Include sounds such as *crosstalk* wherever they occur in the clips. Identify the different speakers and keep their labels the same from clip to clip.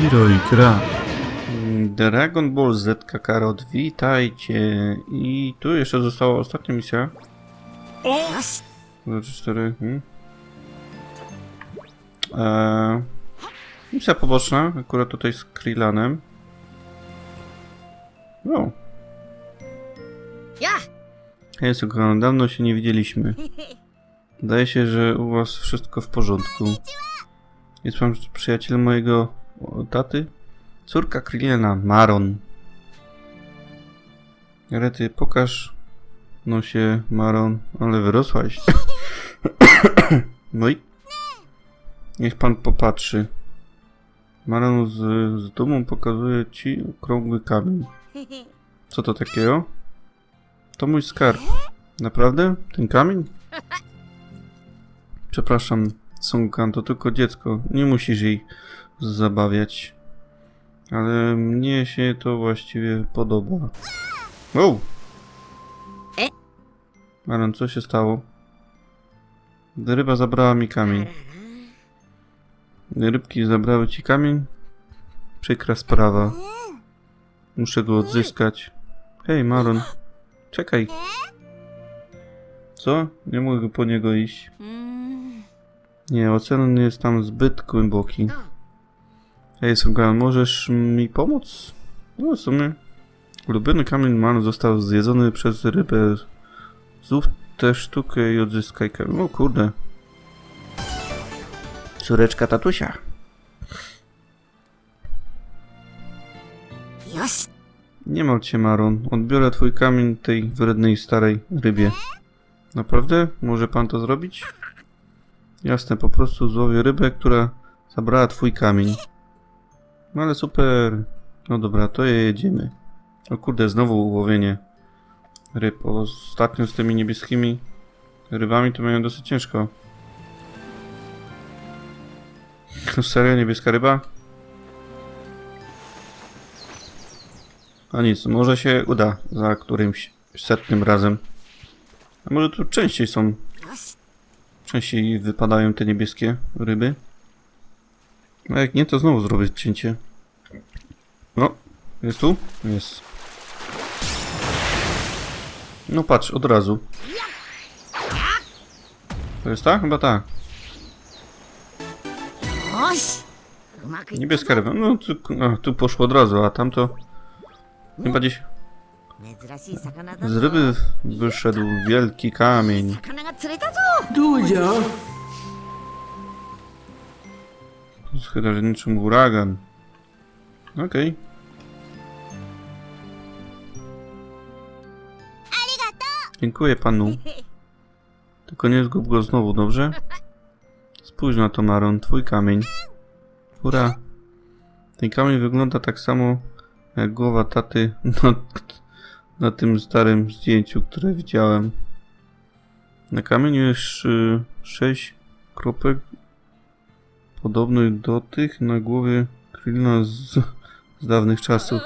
Speaker 1: Hiro i gra.
Speaker 2: Dragon Ball Z Kakarot, witajcie. I tu jeszcze została ostatnia misja. Znaczy 4. Hmm. E, misja poboczna, akurat tutaj z Krillanem. O. Jest kochana, dawno się nie widzieliśmy. Wydaje się, że u was wszystko w porządku. Jest pan przyjaciel mojego taty? Córka Krillena, Maron. Rety, pokaż no się, Maron, ale wyrosłaś. no i? Niech pan popatrzy. Maron z, z dumą pokazuje ci okrągły kamień. Co to takiego? To mój skarb. Naprawdę? Ten kamień? Przepraszam, Songkan, to tylko dziecko. Nie musisz jej zabawiać. Ale mnie się to właściwie podoba. Wow!
Speaker 3: E?
Speaker 2: Maron, co się stało? Ryba zabrała mi kamień. Rybki zabrały ci kamień? Przykra sprawa. Muszę go odzyskać. Hej, Maron. Czekaj. Co? Nie mogę po niego iść. Nie, ocean jest tam zbyt głęboki. Hej, Sugan, możesz mi pomóc? No, w sumie. Ulubiony kamień man został zjedzony przez rybę. Złów tę sztukę i odzyskaj kamień. O kurde. Córeczka tatusia.
Speaker 3: よし
Speaker 2: Nie martw się, Maron. Odbiorę twój kamień tej wrednej starej rybie. Naprawdę? Może pan to zrobić? Jasne, po prostu złowię rybę, która zabrała twój kamień. No ale super. No dobra, to je jedziemy. O kurde, znowu łowienie ryb. Ostatnio z tymi niebieskimi rybami to miałem dosyć ciężko. Serio, niebieska ryba? A nic, może się uda za którymś setnym razem. A może tu częściej są, częściej wypadają te niebieskie ryby. A jak nie, to znowu zrobię cięcie. No, jest tu? Jest. No patrz, od razu. To jest tak? Chyba
Speaker 3: tak.
Speaker 2: Niebieska ryba. No tu, a, tu poszło od razu, a tam to... Chyba gdzieś... Z ryby wyszedł wielki kamień.
Speaker 4: Dużo.
Speaker 2: Chyba, że niczym huragan. Okej. Dziękuję panu. *laughs* Tylko nie zgub go znowu, dobrze? Spójrz na to, Maron, twój kamień. Hurra. Ten kamień wygląda tak samo jak głowa taty na, na tym starym zdjęciu, które widziałem. Na kamieniu jest y, sześć kropek podobnych do tych na głowie Krillna z, z dawnych czasów.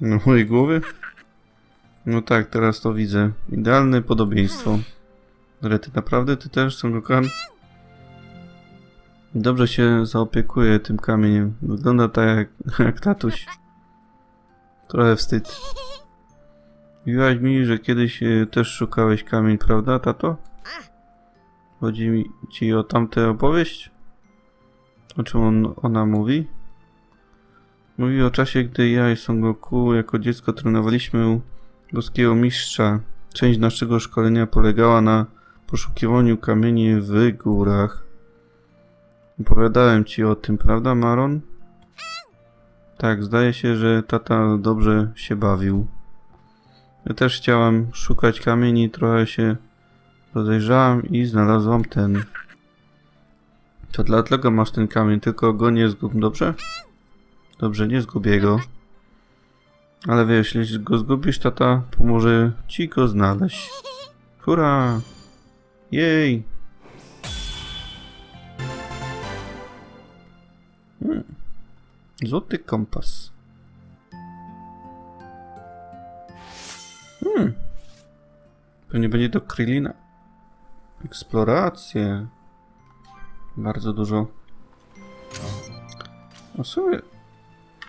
Speaker 2: Na mojej głowie? No tak, teraz to widzę. Idealne podobieństwo. Rety, naprawdę ty też, Son Goku? Dobrze się zaopiekuję tym kamieniem. Wygląda tak jak, *laughs* jak tatuś. Trochę wstyd. Mówiłaś mi, że kiedyś e, też szukałeś kamień, prawda, tato? Chodzi mi ci o tamtę opowieść? O czym on, ona mówi? Mówi o czasie, gdy ja i Son Goku jako dziecko trenowaliśmy boskiego mistrza. Część naszego szkolenia polegała na poszukiwaniu kamieni w górach. Opowiadałem ci o tym, prawda, Maron? Tak, zdaje się, że tata dobrze się bawił. Ja też chciałam szukać kamieni, trochę się rozejrzałam i znalazłam ten. To dlatego masz ten kamień, tylko go nie zgub, dobrze? Dobrze, nie zgubię go. Ale wiesz, jeśli go zgubisz, tata pomoże ci go znaleźć. Hurra! Jej! Hmm. Złoty kompas. Hmm. Pewnie będzie do Krillina. Eksploracje. Bardzo dużo A sobie...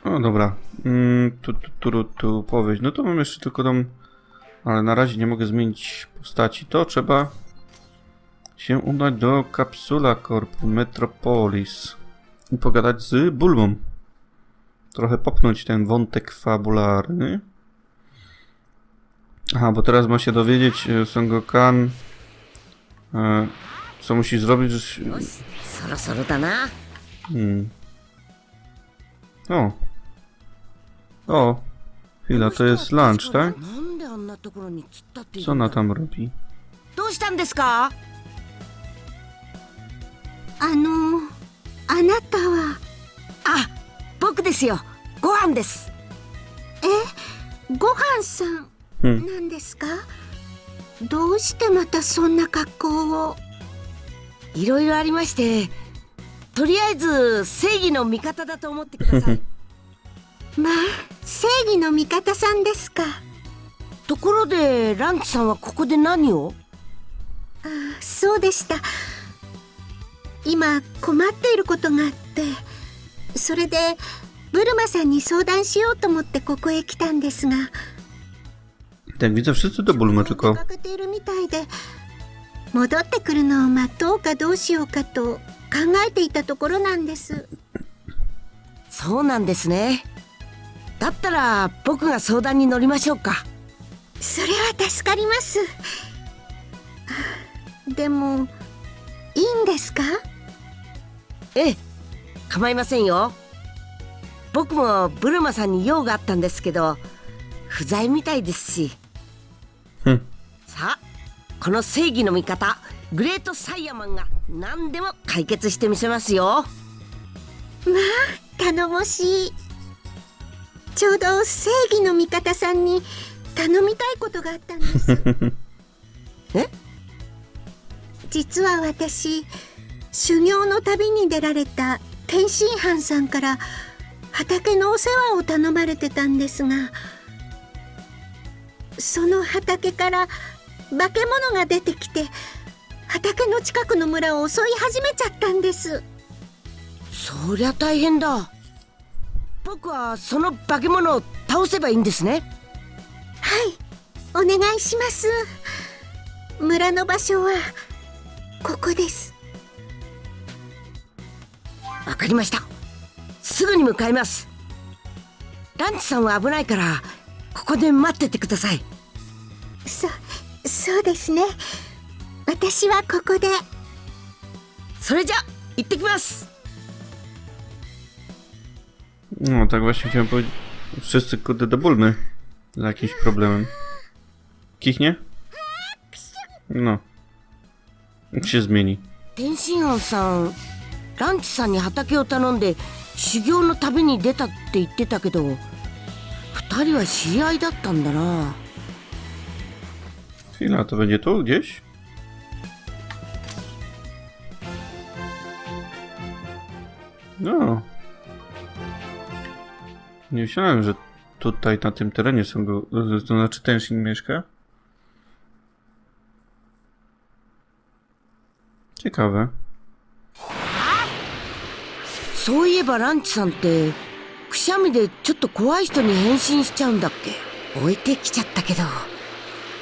Speaker 2: No dobra. Mm, tu, tu, tu, tu powieść. No to mam jeszcze tylko tą... Ale na razie nie mogę zmienić postaci. To trzeba się udać do Kapsula Corp Metropolis i pogadać z Bulbą. Trochę popchnąć ten wątek fabularny. Aha, bo teraz ma się dowiedzieć e, Songokan, e, co musi zrobić, że... Hmm. O, O. Chwila, to jest lunch, tak?
Speaker 3: なんであんなところに突っ立ってい
Speaker 2: Co ona tam robi?
Speaker 3: どうしたんですか
Speaker 1: あのあなたは
Speaker 3: あ僕ですよご飯です
Speaker 1: ごはんさん
Speaker 2: Hmm.
Speaker 1: なんですかどうしてまたそんな格好を
Speaker 3: いろいろありましてとりあえず正義の味方だと思ってください
Speaker 1: まあ正義の味方さんですか。
Speaker 3: ところでランチさんはここで何を？
Speaker 1: そうでした。今困っていることがあってそれでブルマさんに相談しようと思ってここへ来たんですが。
Speaker 2: Jak widzę, wszyscy do
Speaker 1: 出
Speaker 2: tylko
Speaker 1: か？けているみたいで戻ってくるのを待とうかどうしようかと考えていたところなんです。
Speaker 3: そうなんですねだったら僕が相談に乗りましょうか。
Speaker 1: それは助かります。あでもいいんですか？
Speaker 3: ええ構いませんよ。僕もブルマさんに用があったんですけど不在みたいですし。
Speaker 2: Hm.
Speaker 3: さあこの正義の味方グレートサイヤマンが何でも解決してみせますよ。
Speaker 1: 頼もしいちょうど正義の味方さんに頼みたいことがあったんです。*laughs*
Speaker 3: え？
Speaker 1: 実は私修行の旅に出られた天津飯さんから畑のお世話を頼まれてたんですがその畑から化け物が出てきて畑の近くの村を襲い始めちゃったんです。
Speaker 3: そりゃ大変だ僕はその化け物を倒せばいいんですね。
Speaker 1: はい。お願いします。村の場所はここです。
Speaker 3: わかりました。すぐに向かいます。ランチさんは危ないからここで待っててください。
Speaker 1: そそうですね。私はここで。
Speaker 3: それじゃ行ってきます
Speaker 2: No, tak właśnie chciałem powiedzieć. Wszyscy kurde do Bulmy. Z jakimś problemem. Kichnie? No. Jak się zmieni.
Speaker 3: 天津飯さんランチさんに畑を頼んで修行の旅に出たって言ってたけど二人は知り合いだったんだな
Speaker 2: Chwila, to będzie tu gdzieś? No. Nie myślałem, że tutaj na tym terenie są go. To znaczy Tenshin mieszka. Ciekawe.
Speaker 3: そういえばランチさんってくしゃみでちょっと怖い人に変身しちゃうんだっけ置いてきちゃったけど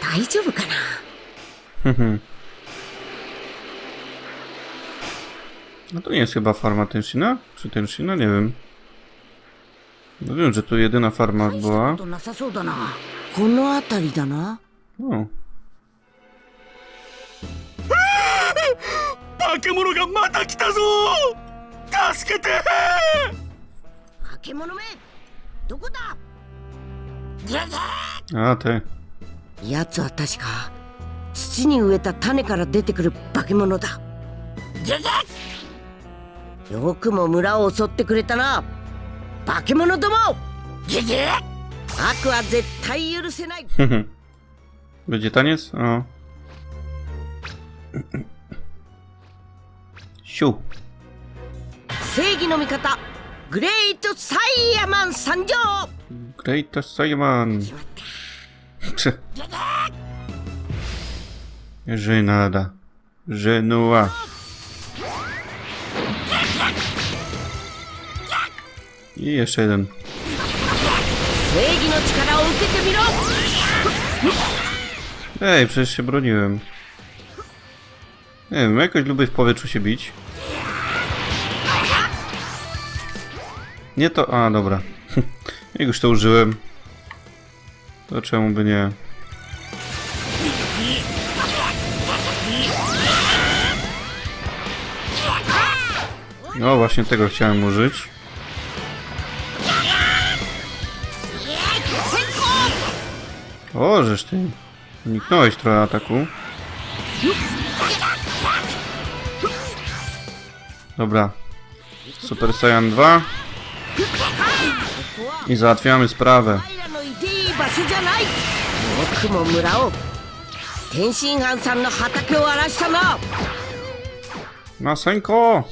Speaker 3: 大丈夫かな
Speaker 2: Mhm. No to nie jest chyba farma Tenshina? Czy Tenshina? Nie wiem. No wiem, że tu jedyna farma
Speaker 3: 大したこ
Speaker 2: była.
Speaker 3: となさそうだなこの辺りだな
Speaker 2: O.
Speaker 4: 化け物がまた来たぞ助けて
Speaker 3: 化け物めどこだギャギ
Speaker 2: A, *laughs* te.
Speaker 3: ャ奴は確か土に植えた種から出てくる化け物だギャギャよくも村を襲ってくれたな 化け物ども！ギギ悪は絶対許せない！*laughs*
Speaker 2: ベジタニス？うん。*coughs*
Speaker 3: しょ正義の味方！グレートサイヤマン参上！
Speaker 2: グレートサイヤマン。
Speaker 3: 決まった！
Speaker 2: ギギジ
Speaker 3: ェナダジェノワ I jeszcze jeden.
Speaker 2: Ej, przecież się broniłem. Nie wiem, jakoś lubię w powietrzu się bić. Nie to... A, dobra. *laughs* Jak już to użyłem, to czemu by nie... No właśnie tego chciałem użyć. O, żeż ty. Uniknąłeś trochę ataku. Dobra. Super Saiyan 2. I załatwiamy sprawę.
Speaker 3: お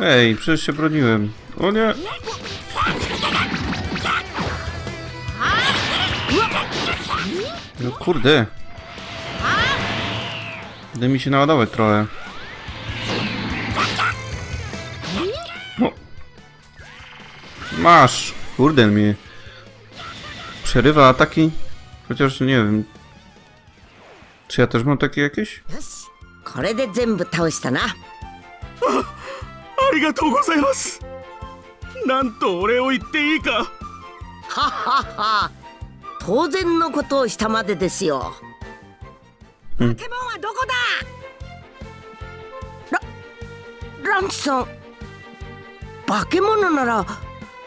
Speaker 2: Ej, przecież się broniłem. O nie! No kurde. Daj mi się naładować trochę. No. Masz! Kurde mnie. Przerywa ataki? Chociaż nie wiem. Czy ja też mam takie jakieś?
Speaker 3: よしこれで全部倒したな
Speaker 4: ありがとうございます。なんとお礼を言っていいか。
Speaker 3: はっはっは。当然のことをしたまでですよ。
Speaker 2: うん。
Speaker 3: 建物はどこだ？ラランチさん。化け物なら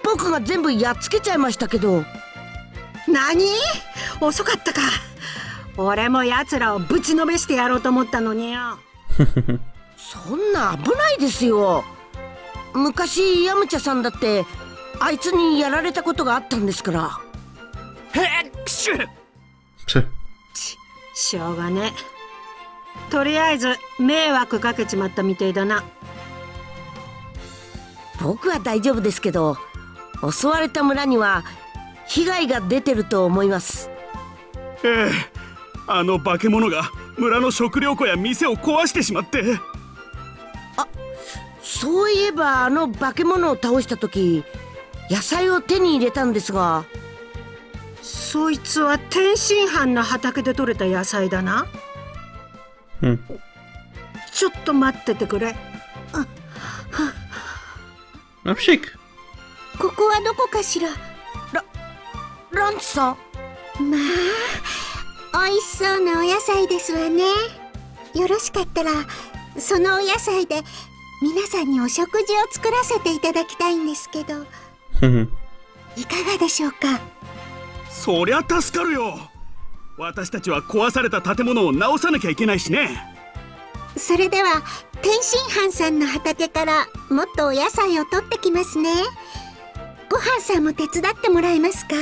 Speaker 3: 僕が全部やっつけちゃいましたけど。
Speaker 5: 何？遅かったか。俺も奴らをぶちのめしてやろうと思ったのによ。*laughs*
Speaker 3: そんな危ないですよ昔ヤムチャさんだってあいつにやられたことがあったんですから。
Speaker 4: へっくしゅ
Speaker 2: Czy?
Speaker 5: しょうがね。とりあえず迷惑かけちまったみてえだな。
Speaker 3: 僕は大丈夫ですけど襲われた村には被害が出てると思います。
Speaker 4: ええあの化け物が村の食料庫や店を壊してしまって
Speaker 3: そういえばあの化け物を倒した時野菜を手に入れたんですが。
Speaker 5: そいつは天津飯の畑で採れた野菜だな。
Speaker 2: Hmm.
Speaker 5: ちょっと待っててくれ。
Speaker 2: No psik!
Speaker 1: ここはどこかしら？
Speaker 3: ランチさん。
Speaker 1: まあ美味しそうなお野菜ですわね。よろしかったらそのお野菜で皆さんにお食事を作らせていただきたいんですけど
Speaker 2: Hmm. *laughs*
Speaker 1: いかがでしょうか？
Speaker 4: そりゃ助かるよ。私たちは壊された建物を直さなきゃいけないしね。
Speaker 1: それでは天津飯さんの畑からもっとお野菜を取ってきますね。ご飯さんも手伝ってもらえますか？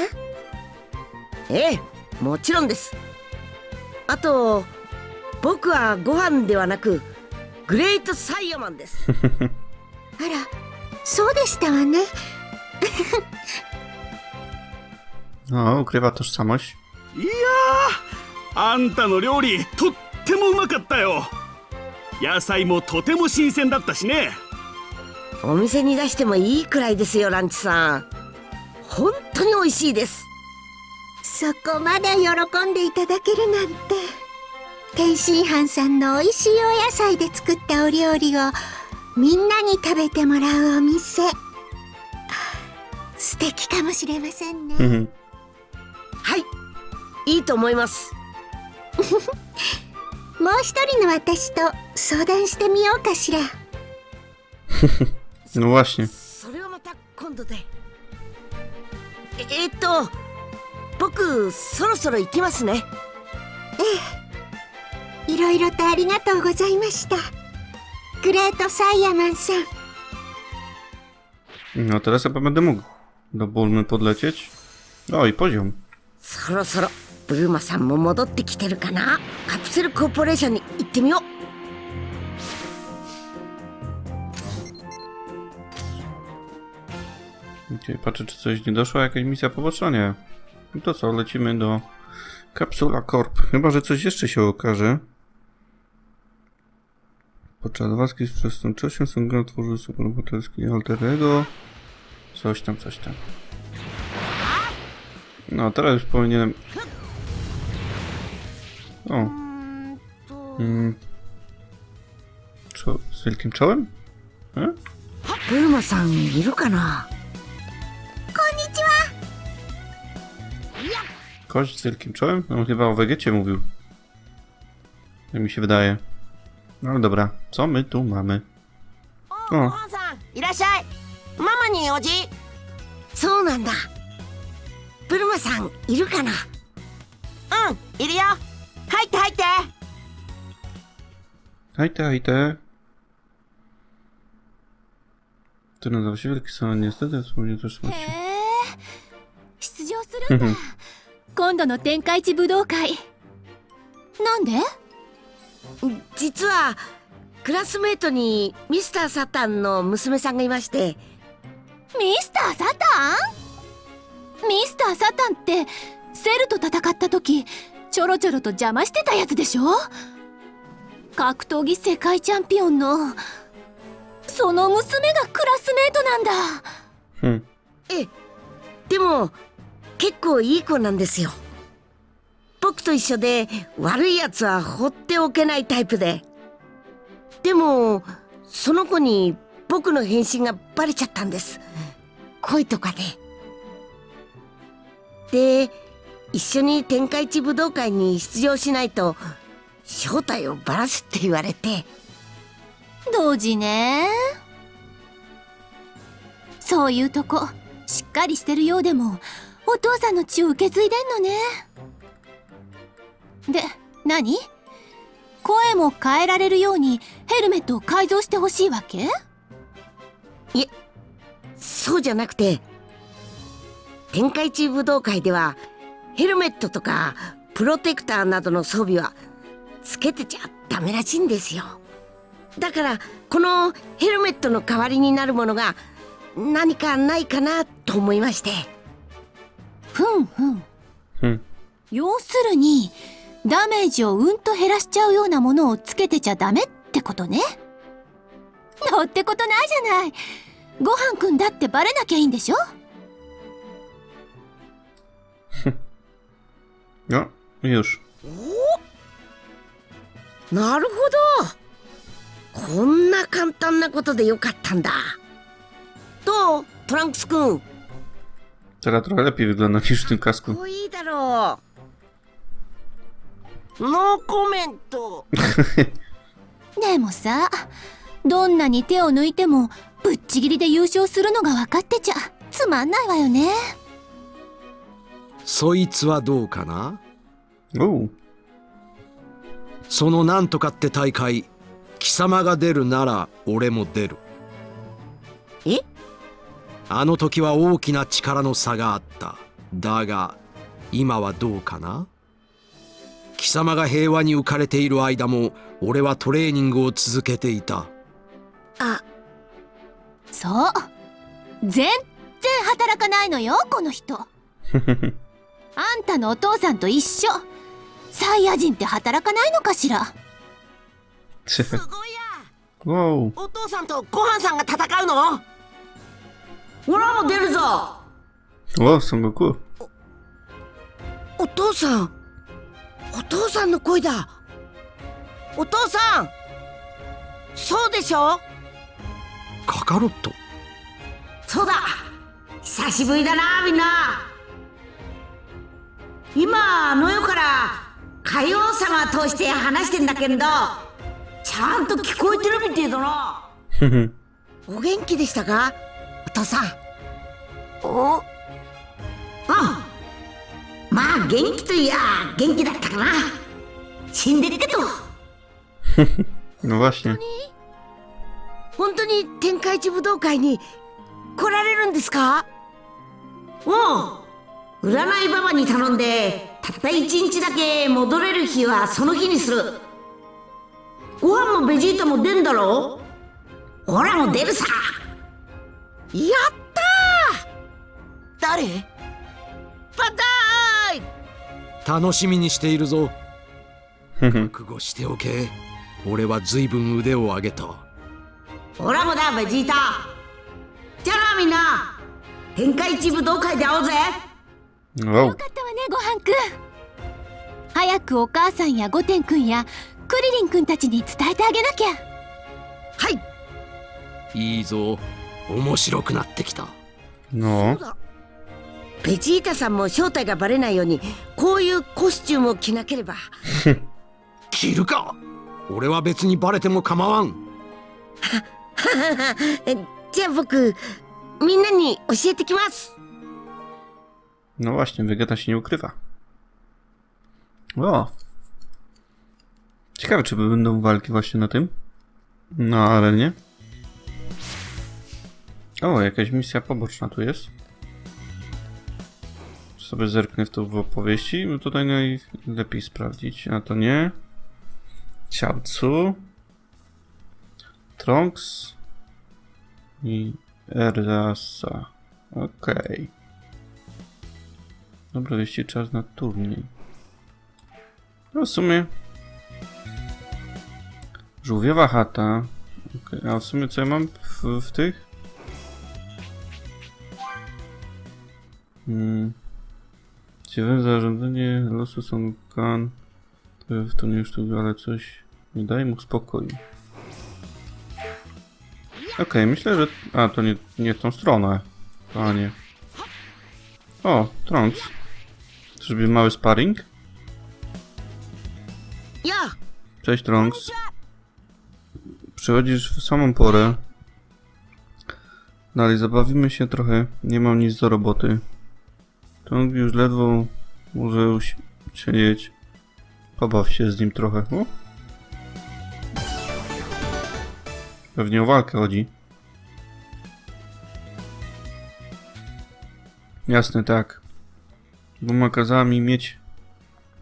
Speaker 3: ええもちろんです。あと僕はご飯ではなくグレートサイヤマンです。*laughs*
Speaker 1: あらそうでしたわね。
Speaker 2: No, ukrywa tożsamość.
Speaker 4: いやーあんたの料理とってもうまかったよ。野菜もとても新鮮だったしね。
Speaker 3: お店に出してもいいくらいですよランチさん。本当に美味しいです。
Speaker 1: そこまで喜んでいただけるなんて天津飯さんの美味しいお野菜で作ったお料理をみんなに食べてもらうお店。素敵かもしれませんね。
Speaker 2: Mhm.
Speaker 3: はい。いいと思います。*laughs*
Speaker 1: もう一人の私と相談してみようかしら。*laughs*
Speaker 2: No właśnie.
Speaker 3: それはまた今度で。ええっと僕そろそろ行きますね
Speaker 1: いろいろとありがとうございましたグレートサイヤマンさん
Speaker 2: No teraz chyba będę mógł do Bulmy podlecieć. O, i poziom.
Speaker 3: そろそろブルマさんも戻ってきてるかなカプセルコーポレーションに行ってみよう
Speaker 2: Okej, patrzę, czy coś nie doszło, jakaś misja poboczna, nie. No to co, lecimy do Kapsula Corp. Chyba, że coś jeszcze się okaże. Podczas walki z przestępczością Sengel tworzył superbohaterski alterego. Coś tam, coś tam. No, teraz już powinienem... O. Mm. Czo z wielkim czołem? E?
Speaker 3: Puma-san, iru kana? Konnichiwa!
Speaker 2: Kość z wielkim czołem? No, chyba o Wegecie mówił. Jak mi się wydaje. No dobra, co my tu mamy? O,
Speaker 3: 母さんいらっしゃいママにおじそうなんだブルマさんいるかなうんいるよ入って入って
Speaker 2: hejte, hejte. To nazywa się Wielki Salon, niestety wspomniał też macie.
Speaker 6: 出場するんだ今度の天下一武道会なんで
Speaker 3: 実はクラスメートにミスター・サタンの娘さんがいまして。
Speaker 6: ミスターサタン？ミスターサタンってセルと戦った時ちょろちょろと邪魔してたやつでしょ？格闘技世界チャンピオンのその娘がクラスメートなんだ。
Speaker 2: Hm.
Speaker 3: ええでも結構いい子なんですよ僕と一緒で悪いやつは放っておけないタイプで。でもその子に僕の変身がバレちゃったんです。恋とかで。で一緒に天下一武道会に出場しないと正体をバラすって言われて。
Speaker 6: 同時ね。そういうとこしっかりしてるようでもお父さんの血を受け継いでんのね。で何？声も変えられるようにヘルメットを改造してほしいわけ？
Speaker 3: そうじゃなくて天下一武道会ではヘルメットとかプロテクターなどの装備はつけてちゃダメらしいんですよ。だからこのヘルメットの代わりになるものが何かないかなと思いまして。
Speaker 6: ふんふん。
Speaker 2: Hm.
Speaker 6: 要するにダメージをうんと減らしちゃうようなものをつけてちゃダメってことね。のってことないじゃない。ごはんくんだってバレなきゃいいんでしょ？*laughs*
Speaker 2: No, już.
Speaker 3: なるほど。こんな簡単なことでよかったんだ。どう？トランクスくん。
Speaker 2: Teraz trochę lepiej wygląda niż w tym kasku.
Speaker 3: こいいだろうノーコメント。*laughs*
Speaker 6: でもさどんなに手を抜いてもぶっちぎりで優勝するのが分かってちゃつまんないわよね。
Speaker 7: そいつはどうかな？そのなんとかって大会貴様が出るなら俺も出る。
Speaker 3: え？
Speaker 7: あの時は大きな力の差があった。だが今はどうかな？貴様が平和に浮かれている間も俺はトレーニングを続けていた。
Speaker 3: あ
Speaker 6: そう。全然働かないのよこの人。*laughs* あんたのお父さんと一緒。サイヤ人って働かないのかしら？
Speaker 3: すごいや.お父さんとごはんさんが戦うの？俺も出るぞ。
Speaker 2: O, Son Goku.
Speaker 3: お父さんお父さんの声だ。お父さん。そうでしょ？
Speaker 7: カカロット。
Speaker 3: そうだ。久しぶりだなみんな。今あの世から海王様通して話してんだけどちゃんと聞こえてるみてえだな。*laughs* お元気でしたか？お父さん。おあまあ元気といや元気だったかな。死んでるけど。
Speaker 2: No właśnie.
Speaker 3: 本当に天下一武道会に来られるんですか？うん占いババに頼んでたった一日だけ戻れる日はその日にする。ご飯もベジータも出んだろほらもう出るさ。やったー！誰？パターイ
Speaker 7: 楽しみにしているぞ. *laughs* 覚悟しておけ。俺は随分腕を上げた。
Speaker 3: オラもだベジータじゃあなみんな天下一武道会で会おうぜ.
Speaker 6: よかったわねごはんくん。早くお母さんやゴテンくんやクリリンくんたちに伝えてあげなきゃ。
Speaker 3: はい。
Speaker 7: いいぞ。面白くなってきた。
Speaker 2: No.
Speaker 3: ベジータさんも正体がバレないようにこういうコスチュームを着なければ
Speaker 7: 着るか俺は別にバレても構わん
Speaker 3: えじゃあ僕みんなに教えてきます
Speaker 2: No właśnie, Vegeta się nie ukrywa. O! Ciekawe, czy będą walki właśnie na tym? Na arenie? O, jakaś misja poboczna tu jest. Sobie zerknę w to w opowieści, bo tutaj najlepiej sprawdzić. A to nie. Ciałcu. Trunks. I Erzasa. Okej. Dobra, wieści czas na turniej. No w sumie... Żółwiowa chata. Okej, a w sumie co ja mam w, w tych? Hmm. Ciekawe zarządzanie losu są kan. To w to nie sztuka, ale coś nie daje mu spokoju. Okej, myślę, że... A, to nie, nie w tą stronę. Panie. O, Trunks. Czyżby mały sparring?
Speaker 3: や
Speaker 2: Cześć Trunks. Przychodzisz w samą porę. Dalej, zabawimy się trochę. Nie mam nic do roboty. Trunks już ledwo może uś- siedzieć. Pobaw się z nim trochę. O? Pewnie o walkę chodzi. Jasne, tak. Bo ma kazała mi mieć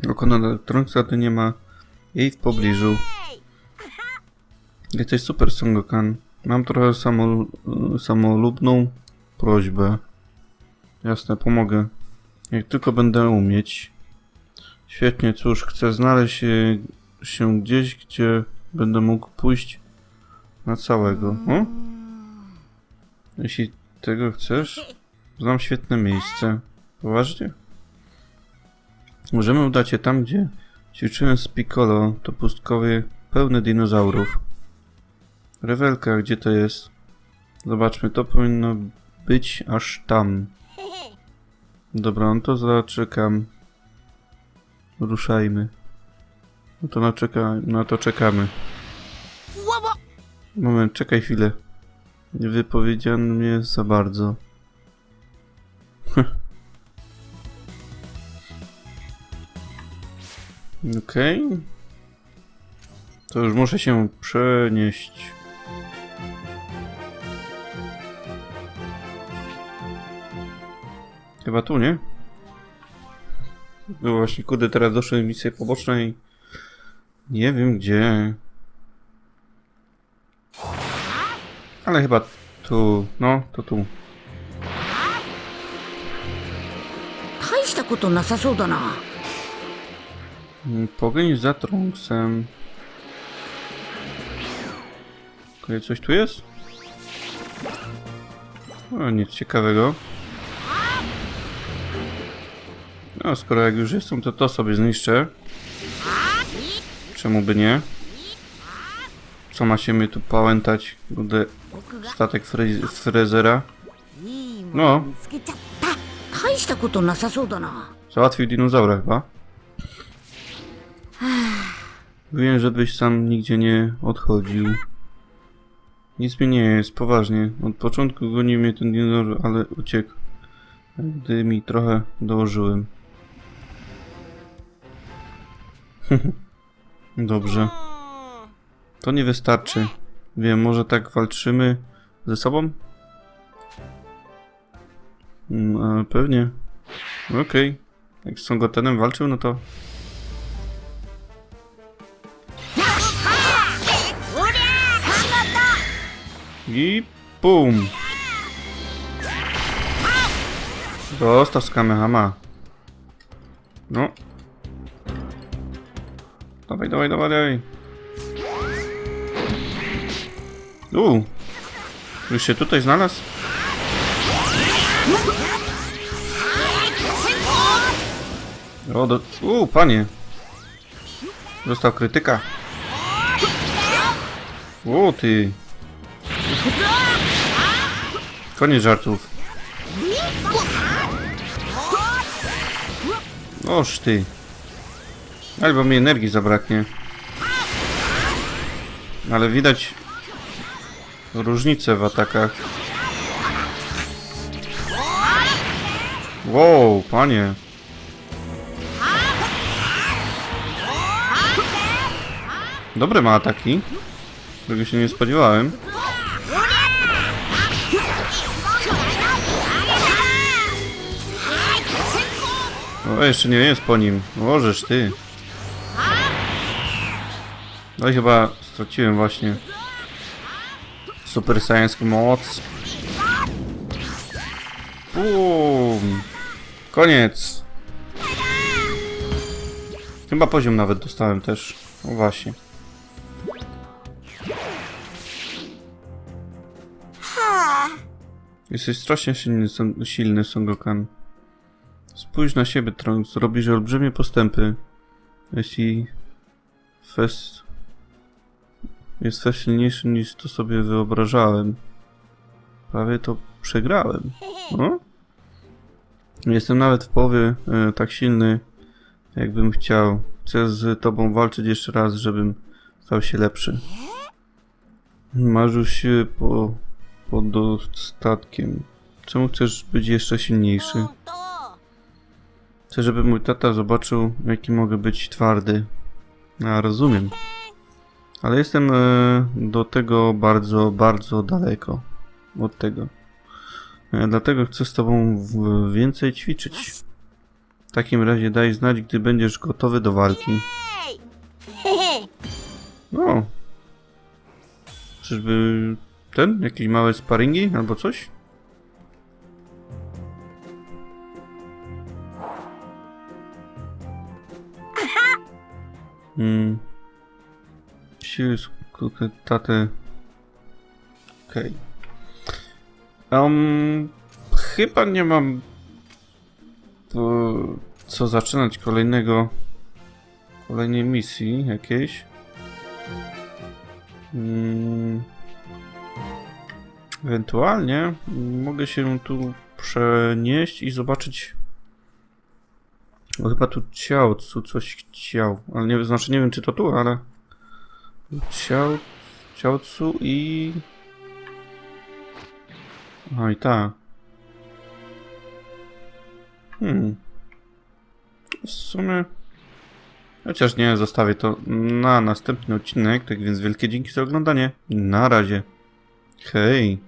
Speaker 2: oko na Trunksa, to nie ma jej w pobliżu. Jesteś super, Songokan. Mam trochę samo, samolubną prośbę. Jasne, pomogę. Jak tylko będę umieć. Świetnie, cóż, chcę znaleźć się, się gdzieś, gdzie będę mógł pójść na całego. O? Jeśli tego chcesz, znam świetne miejsce. Poważnie? Możemy udać się tam, gdzie ćwiczyłem z Piccolo. To pustkowie pełne dinozaurów. Rewelka, gdzie to jest? Zobaczmy, to powinno być aż tam. Dobra, no to zaczekam. Ruszajmy. No to na, czeka, na to czekamy. Moment, czekaj chwilę. Nie wypowiedziano mnie za bardzo. *laughs* Okej. To już muszę się przenieść. Chyba tu, nie? No właśnie, kurde, teraz doszły misje poboczne i... Nie wiem gdzie. Ale chyba tu, no, to tu.
Speaker 3: 大したことなさそうだな
Speaker 2: Mm, Pogoń za Trunksem. Okej, coś tu jest? O, nic ciekawego. No, skoro jak już jestem, to to sobie zniszczę. Czemu by nie? Co ma się mnie tu pałętać? Gdy statek
Speaker 3: fryz fryzera.
Speaker 2: No. Załatwił dinozaura chyba. Wiem, żebyś sam nigdzie nie odchodził. Nic mi nie jest, poważnie. Od początku gonił mnie ten dinozaur, ale uciekł. Gdy mi trochę dołożyłem. *laughs* Dobrze. To nie wystarczy. Wiem, może tak walczymy ze sobą? A pewnie. Okej. Jak z Songotenem walczył, no to... I pum! Dostał z Kamehama. No. Dawaj, dawaj, dawaj, dawaj. U. Już się tutaj znalazł? O, do... U, panie. Dostał krytyka. O, ty. Koniec żartów. Oż ty. Albo mi energii zabraknie. Ale widać różnice w atakach. Wow, panie. Dobre ma ataki. Tego się nie spodziewałem. O, jeszcze nie jest po nim. Możesz ty. No i chyba straciłem właśnie super saiyańską moc. Bum. Koniec. Chyba poziom nawet dostałem też. O właśnie. Jesteś strasznie silny, silny Son Gokan. Spójrz na siebie, Trunks. Robisz olbrzymie postępy. Jeśli Fest jest silniejszy niż to sobie wyobrażałem. Prawie to przegrałem. No? Jestem nawet w połowie e, tak silny, jakbym chciał. Chcę z tobą walczyć jeszcze raz, żebym stał się lepszy. Marzył się po, po dostatkiem. Czemu chcesz być jeszcze silniejszy? Chcę, żeby mój tata zobaczył, jaki mogę być twardy. A, rozumiem. Ale jestem e, do tego bardzo, bardzo daleko. Od tego. E, dlatego chcę z tobą więcej ćwiczyć. W takim razie daj znać, gdy będziesz gotowy do walki. No. Czyżby ten? Jakieś małe sparingi albo coś? Hmm. Siły tatę. Okej. Um, chyba nie mam e, co zaczynać kolejnego kolejnej misji jakiejś. Mm, ewentualnie mogę się tu przenieść i zobaczyć bo chyba tu tu coś chciał, ale nie, znaczy nie wiem czy to tu, ale ciał, ciałcu i o i tak. Hmm. W sumie chociaż nie, zostawię to na następny odcinek, tak więc wielkie dzięki za oglądanie. Na razie. Hej.